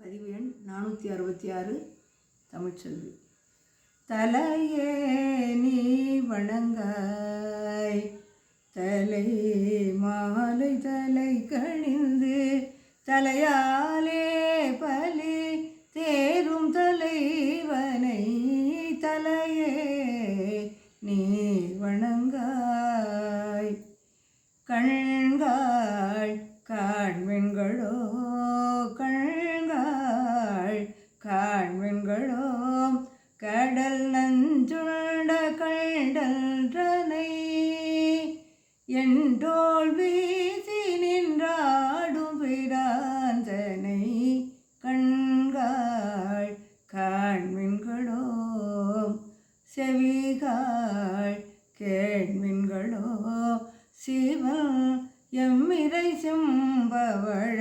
பதிவு எண் நானூற்றி அறுபத்தி ஆறு தமிழ்ச்செல்வி. தலையே நீ வணங்காய் தலை மாலை தலை கணிந்து தலையாய் கண்டன்றனை என்றோள் வீசி நின்றாடும் பிராந்தனை கண்காள் காண்மின்களோ செவிகாள் கேள்மின்களோ சிவம் எம்மிரை செம்பவழ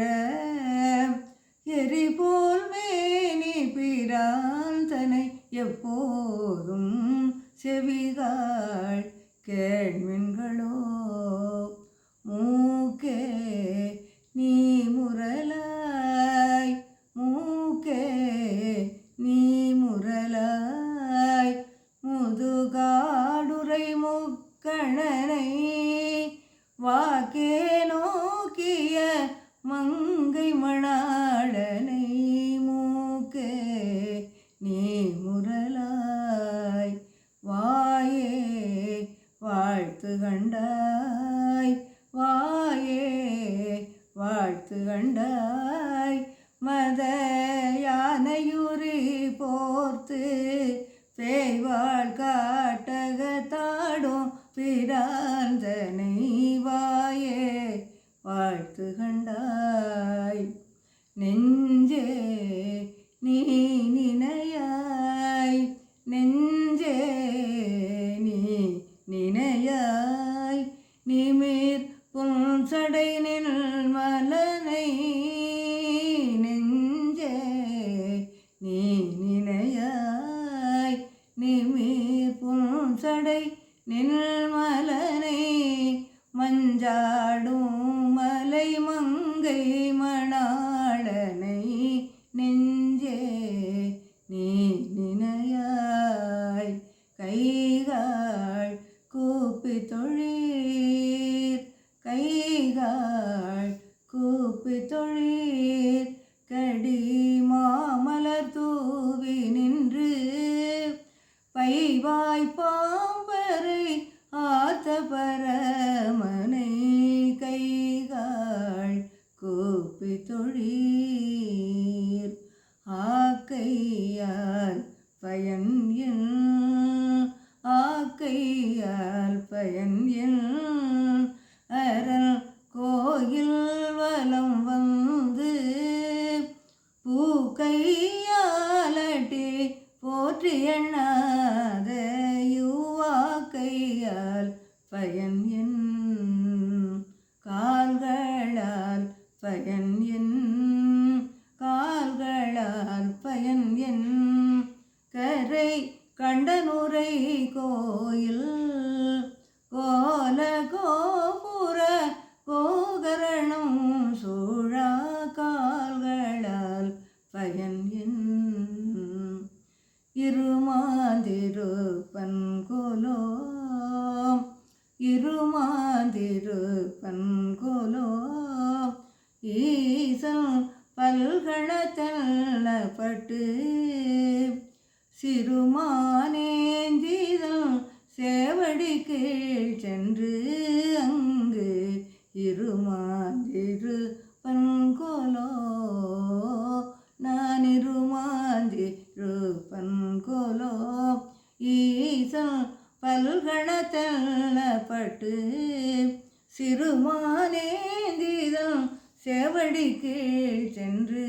எரிபோல் மேனி பிராந்தனை எப்போதும் செவிகாள் கேள்மின்களோ மூக்கே நீ முரலாய் மூக்கே நீ முரலாய் முதுகாடுரை முக்கணனை வாக்கே நோக்கிய மங்க வாயே வாழ்த்து கண்டாய் வாயே வாழ்த்து கண்டாய். மத யானையுறி போர்த்து பேய்வாள் காட்டகத்தாடும் பிராந்தனை வாயே வாழ்த்து கண்டாய். நெஞ்சே நீ நினையாய் புன்சடை நில் மலனை நெஞ்சே நீ நினையாய் நிமிர் புன்சடை நில் மலனை மஞ்சாடும் மலை மங்கை மணாளனை நெஞ்சே நீ நினையாய் கைகாள் கூப்பி தொழில் கைகாள் கூப்பி தொழீர் கடி மாமலர் தூவி நின்று பைவாய் பாம்பரை ஆத்த பரமனை கைகாள் கூப்பி தொழில் ஆக்கையால் பயன் என் ஆக்கையால் பயன் என் வலம் வந்து பூக்கையாலட்டி போற்றி எண்ணாத யுவாக்கையால் பயன் இருமாதிருப்பன் ஈசன் ஈசன் பல்கணத்தள்ளப்பட்டு சிறுமானேந்திதம் சேவடி கீழ் சென்று அங்கு இருமாந்திரு பன்கோலோ நான் இருமாந்திரு பன்கோலோ ஈசன் பல்கணத்தள்ளப்பட்டு சிறுமானேந்திதன் செவடி கீழ் சென்று